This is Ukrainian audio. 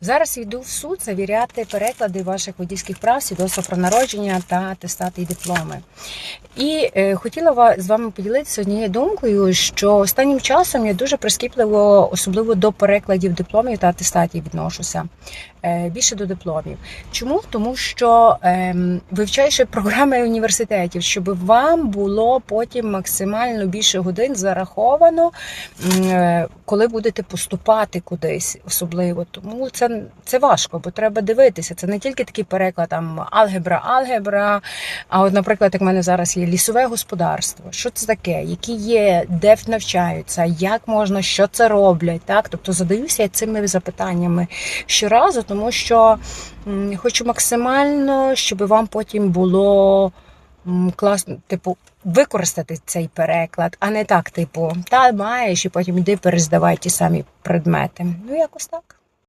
Зараз йду в суд завіряти переклади ваших водійських прав, свідоцтва про народження та атестати і дипломи. І е, хотіла з вами поділитися однією думкою, що останнім часом я дуже прискіпливо, особливо до перекладів дипломів та атестатів відношуся. Е, більше до дипломів. Чому? Тому що ем, вивчаючи програми університетів, щоб вам було потім максимально більше годин зараховано, е, коли будете поступати кудись, особливо. Тому це, це важко, бо треба дивитися. Це не тільки такий переклад, там алгебра, алгебра. А от, наприклад, як в мене зараз є лісове господарство. Що це таке? Які є, де навчаються, як можна, що це роблять? Так, тобто задаюся я цими запитаннями щоразу, тому що хочу максимально, щоб вам потім було класно, типу, використати цей переклад, а не так, типу, та маєш, і потім йди перездавай ті самі предмети. Ну, якось так.